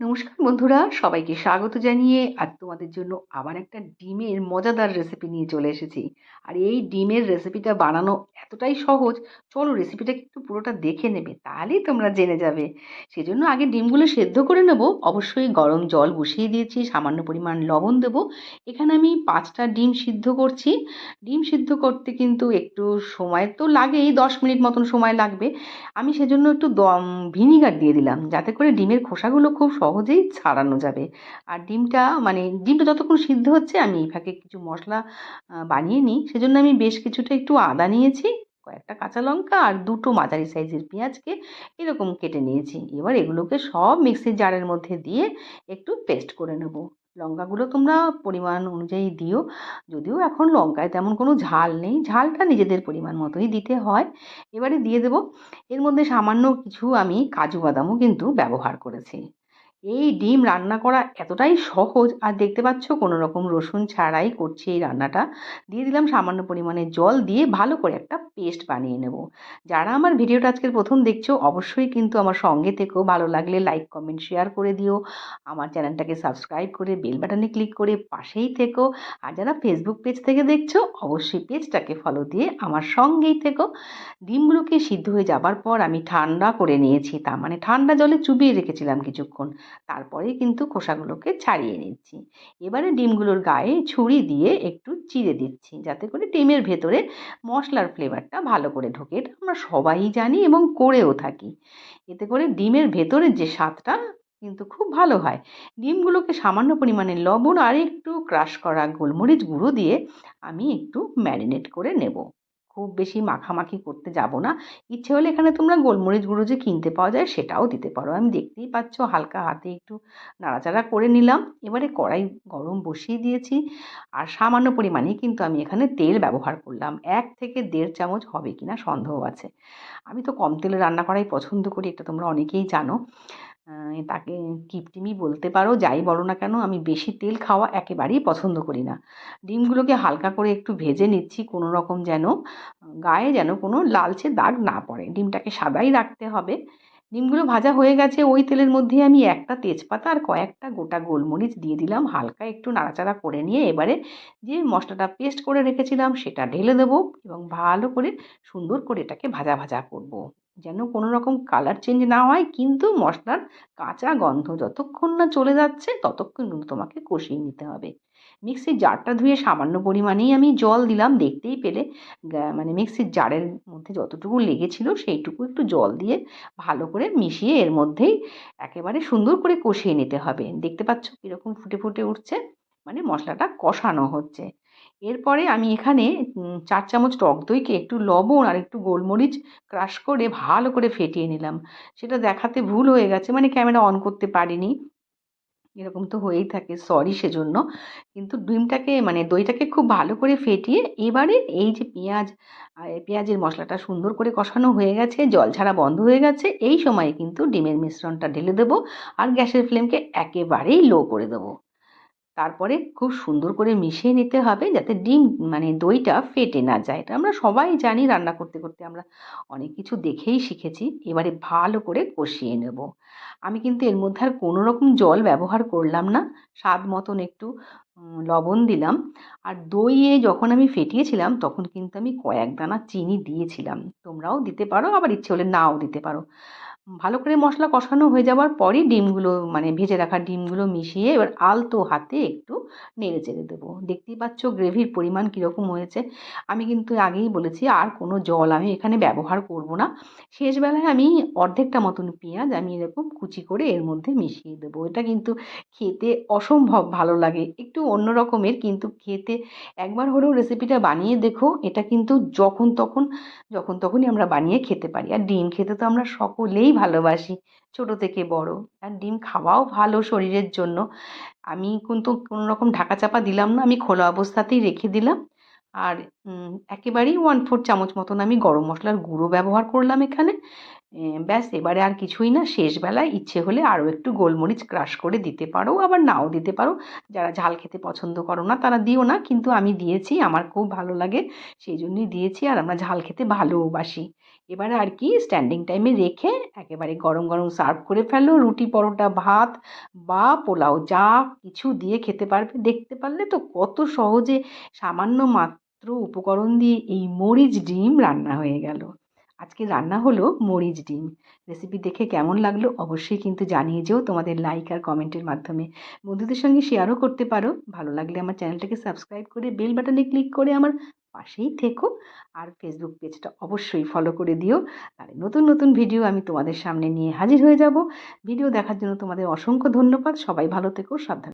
নমস্কার বন্ধুরা, সবাইকে স্বাগত জানিয়ে আর তোমাদের জন্য আবার একটা ডিমের মজাদার রেসিপি নিয়ে চলে এসেছি। আর এই ডিমের রেসিপিটা বানানো এতটাই সহজ, চলো রেসিপিটা একটু পুরোটা দেখে নেবে, তাহলেই তোমরা জেনে যাবে। সেজন্য আগে ডিমগুলো সেদ্ধ করে নেব, অবশ্যই গরম জল বসিয়ে দিয়েছি, সামান্য পরিমাণ লবণ দেব। এখানে আমি পাঁচটা ডিম সিদ্ধ করছি। ডিম সিদ্ধ করতে কিন্তু একটু সময় তো লাগেই, দশ মিনিট মতন সময় লাগবে। আমি সেজন্য একটু ভিনিগার দিয়ে দিলাম, যাতে করে ডিমের খোসাগুলো খুব সহজেই ছাড়ানো যাবে। আর ডিমটা মানে ডিমটা যতক্ষণ সিদ্ধ হচ্ছে, আমি ফাঁকে কিছু মশলা বানিয়ে নিই। সেজন্য আমি বেশ কিছুটা একটু আদা নিয়েছি, কয়েকটা কাঁচা লঙ্কা আর দুটো মাঝারি সাইজের পেঁয়াজকে এরকম কেটে নিয়েছি। এবার এগুলোকে সব মিক্সির জারের মধ্যে দিয়ে একটু পেস্ট করে নেব। লঙ্কাগুলো তোমরা পরিমাণ অনুযায়ী দিও। যদিও এখন লঙ্কায় তেমন কোনো ঝাল নেই। ঝালটা নিজেদের পরিমাণ মতোই দিতে হয়। এবারে দিয়ে দেব। এর মধ্যে সামান্য কিছু আমি কাজু বাদামও কিন্তু ব্যবহার করেছি। এই ডিম রান্না করা এতটাই সহজ, আর দেখতে পাচ্ছ কোনো রকম রসুন ছাড়াই করছি এই রান্নাটা। দিয়ে দিলাম সামান্য পরিমাণে জল দিয়ে ভালো করে একটা পেস্ট বানিয়ে নেব। যারা আমার ভিডিওটা আজকের প্রথম দেখছ, অবশ্যই কিন্তু আমার সঙ্গে থেকেও ভালো লাগলে লাইক কমেন্ট শেয়ার করে দিও। আমার চ্যানেলটাকে সাবস্ক্রাইব করে বেল বাটনে ক্লিক করে পাশেই থেকো। আর যারা ফেসবুক পেজ থেকে দেখছ, অবশ্যই পেজটাকে ফলো দিয়ে আমার সঙ্গেই থেকো। ডিমগুলোকে সিদ্ধ হয়ে যাবার পর আমি ঠান্ডা করে নিয়েছি। তার মানে ঠান্ডা জলে চুবিয়ে রেখেছিলাম কিছুক্ষণ। তারপরে কিন্তু খোসাগুলোকে ছাড়িয়ে নিচ্ছি। এবারে ডিমগুলোর গায়ে ছুরি দিয়ে একটু চিড়ে দিচ্ছি, যাতে করে ডিমের ভেতরে মশলার ফ্লেভারটা ভালো করে ঢোকে, এটা আমরা সবাই জানি এবং করেও থাকি। এতে করে ডিমের ভেতরের যে স্বাদটা কিন্তু খুব ভালো হয়। ডিমগুলোকে সামান্য পরিমাণে লবণ আর একটু ক্রাশ করা গোলমরিচ গুঁড়ো দিয়ে আমি একটু ম্যারিনেট করে নেব। খুব বেশি মাখামাখি করতে যাব না। ইচ্ছে হলে এখানে তোমরা গোলমরিচ গুঁড়ো যে কিনতে পাওয়া যায় সেটাও দিতে পারো। আমি দেখতেই পাচ্ছ হালকা হাতে একটু নাড়াচাড়া করে নিলাম। এবারে কড়াই গরম বসিয়ে দিয়েছি আর সামান্য পরিমাণে কিন্তু আমি এখানে তেল ব্যবহার করলাম। এক থেকে দেড় চামচ হবে কি না সন্দেহ আছে। আমি তো কম তেলে রান্না করাই পছন্দ করি, এটা তোমরা অনেকেই জানো। তাকে কিপটিমি বলতে পারো, যাই বলো না কেন, আমি বেশি তেল খাওয়া একেবারেই পছন্দ করি না। ডিমগুলোকে হালকা করে একটু ভেজে নিচ্ছি, কোনো রকম যেন, গায়ে যেন কোনো লালচে দাগ না পড়ে। ডিমটাকে সাদাই রাখতে হবে। ডিমগুলো ভাজা হয়ে গেছে, ওই তেলের মধ্যে আমি একটা তেজপাতা আর কয়েকটা গোটা গোলমরিচ দিয়ে দিলাম। হালকা একটু নাড়াচাড়া করে নিয়ে এবারে যে মশলাটা পেস্ট করে রেখেছিলাম, সেটা ঢেলে দেবো এবং ভালো করে সুন্দর করে এটাকে ভাজা ভাজা করব। যেন কোনো রকম কালার চেঞ্জ না হয়, কিন্তু মশলার কাঁচা গন্ধ যতক্ষণ না চলে যাচ্ছে, ততক্ষণ কিন্তু তোমাকে কষিয়ে নিতে হবে। মিক্সির জারটা ধুয়ে সামান্য পরিমাণেই আমি জল দিলাম, দেখতেই পেলে মানে মিক্সির জারের মধ্যে যতটুকু লেগেছিল, সেইটুকু একটু জল দিয়ে ভালো করে মিশিয়ে এর মধ্যেই একেবারে সুন্দর করে কষিয়ে নিতে হবে। দেখতে পাচ্ছ কীরকম ফুটে ফুটে উঠছে মানে মশলাটা কষানো হচ্ছে। এরপরে আমি এখানে চার চামচ টক দইকে একটু লবণ আর একটু গোলমরিচ ক্রাশ করে ভালো করে ফেটিয়ে নিলাম। সেটা দেখাতে ভুল হয়ে গেছে মানে ক্যামেরা অন করতে পারিনি। এরকম তো হয়েই থাকে, সরি সেজন্য। কিন্তু ডিমটাকে মানে দইটাকে খুব ভালো করে ফেটিয়ে এবারে এই যে পেঁয়াজ পেঁয়াজের মশলাটা সুন্দর করে কষানো হয়ে গেছে, জল ছাড়া বন্ধ হয়ে গেছে, এই সময়ে কিন্তু ডিমের মিশ্রণটা ঢেলে দেবো আর গ্যাসের ফ্লেমকে একেবারেই লো করে দেবো। তারপরে খুব সুন্দর করে মিশিয়ে নিতে হবে যাতে ডিম মানে দইটা ফেটে না যায়। এটা আমরা সবাই জানি রান্না করতে করতে আমরা অনেক কিছু দেখেই শিখেছি। এবারে ভালো করে কষিয়ে নেব। আমি কিন্তু এর মধ্যে আর কোনো রকম জল ব্যবহার করলাম না। স্বাদ মতন একটু লবণ দিলাম। আর দইয়ে যখন আমি ফেটিয়েছিলাম তখন কিন্তু আমি কয়েক দানা চিনি দিয়েছিলাম। তোমরাও দিতে পারো, আবার ইচ্ছে হলে নাও দিতে পারো। ভালো করে মশলা কষানো হয়ে যাওয়ার পরই ডিমগুলো মানে ভেজে রাখা ডিমগুলো মিশিয়ে এবার আলতো হাতে একটু নেড়ে চেড়ে দেবো। দেখতেই পাচ্ছ গ্রেভির পরিমাণ কীরকম হয়েছে। আমি কিন্তু আগেই বলেছি আর কোনো জল আমি এখানে ব্যবহার করব না। শেষবেলায় আমি অর্ধেকটা মতন পেঁয়াজ আমি এরকম কুচি করে এর মধ্যে মিশিয়ে দেবো। এটা কিন্তু খেতে অসম্ভব ভালো লাগে। একটু অন্য রকমের কিন্তু খেতে। একবার হলেও রেসিপিটা বানিয়ে দেখো। এটা কিন্তু যখন তখন, যখন তখনই আমরা বানিয়ে খেতে পারি। আর ডিম খেতে তো আমরা সকলেই ভালোবাসি, ছোট থেকে বড়। আর ডিম খাওয়াও ভালো শরীরের জন্য। আমি কিন্তু কোনো রকম ঢাকা চাপা দিলাম না, আমি খোলা অবস্থাতেই রেখে দিলাম। আর একেবারেই ওয়ান ফোর চামচ মতন আমি গরম মশলার গুঁড়ো ব্যবহার করলাম এখানে। ব্যাস, এবারে আর কিছুই না। শেষবেলায় ইচ্ছে হলে আরও একটু গোলমরিচ ক্রাশ করে দিতে পারো, আবার নাও দিতে পারো। যারা ঝাল খেতে পছন্দ করো না, তারা দিও না, কিন্তু আমি দিয়েছি, আমার খুব ভালো লাগে, সেই জন্যই দিয়েছি, আর আমরা ঝাল খেতে ভালোবাসি। এবারে আর কি স্ট্যান্ডিং টাইমে রেখে একেবারে গরম গরম সার্ভ করে ফেলো, রুটি পরোটা, ভাত বা পোলাও, যা কিছু দিয়ে খেতে পারবে। দেখতে পারলে তো কত সহজে সামান্য মাত্র উপকরণ দিয়ে এই মরিচ ডিম রান্না হয়ে গেল। আজকে রান্না হলো মরিচ ডিম। রেসিপি দেখে কেমন লাগল অবশ্যই কিন্তু জানিয়ে যেও তোমাদের লাইক আর কমেন্টের মাধ্যমে। বন্ধুদের সঙ্গে শেয়ারও করতে পারো। ভালো লাগলে আমার চ্যানেলটাকে সাবস্ক্রাইব করে বেল বাটনে ক্লিক করে আমার পাশেই থেকো। আর ফেসবুক পেজটা অবশ্যই ফলো করে দিও। আর নতুন নতুন ভিডিও আমি তোমাদের সামনে নিয়ে হাজির হয়ে যাব। ভিডিও দেখার জন্য তোমাদের অসংখ্য ধন্যবাদ। সবাই ভালো থেকো, সাবধানে